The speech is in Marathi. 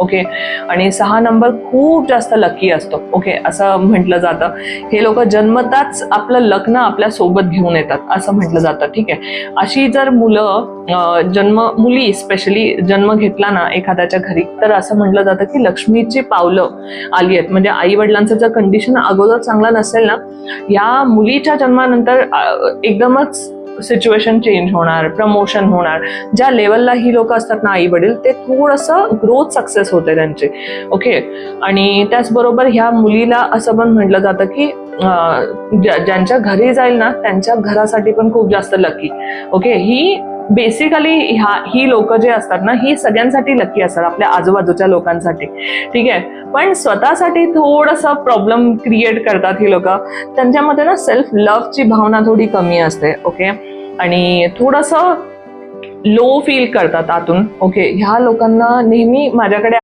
ओके? आणि सहा नंबर खूप जास्त लकी असतो. ओके? असं म्हटलं जातं. हे लोक जन्मताच आपलं लग्न आपल्यासोबत घेऊन येतात असं म्हटलं जातं. ठीक आहे? अशी जर मुलं जन्म मुली स्पेशली जन्म घेतला ना एखाद्याच्या घरी तर असं म्हटलं जातं की लक्ष्मीची पावलं आली आहेत. म्हणजे आई वडिलांचं जर कंडिशन अगोदर चांगलं नसेल ना या मुलीच्या जन्मानंतर एकदमच सिच्युएशन चेंज होणार प्रमोशन होणार. ज्या लेवलला ही लोक असतात ना आई वडील ते थोडंसं ग्रोथ सक्सेस होते त्यांचे. ओके आणि त्याचबरोबर ह्या मुलीला असं पण म्हटलं जातं की ज्यांच्या घरी जाईल ना त्यांच्या घरासाठी पण खूप जास्त लकी ओके ही बेसिकली ह्या ही लोक जे असतात ना ही सगळ्यांसाठी लकी असतात आपल्या आजूबाजूच्या लोकांसाठी. ठीक आहे? पण स्वतःसाठी थोडंसं प्रॉब्लेम क्रिएट करतात ही लोक. त्यांच्यामध्ये ना सेल्फ लव्हची भावना थोडी कमी असते ओके आणि थोडंसं लो फील करतात आतून ओके ह्या लोकांना नेहमी माझ्याकडे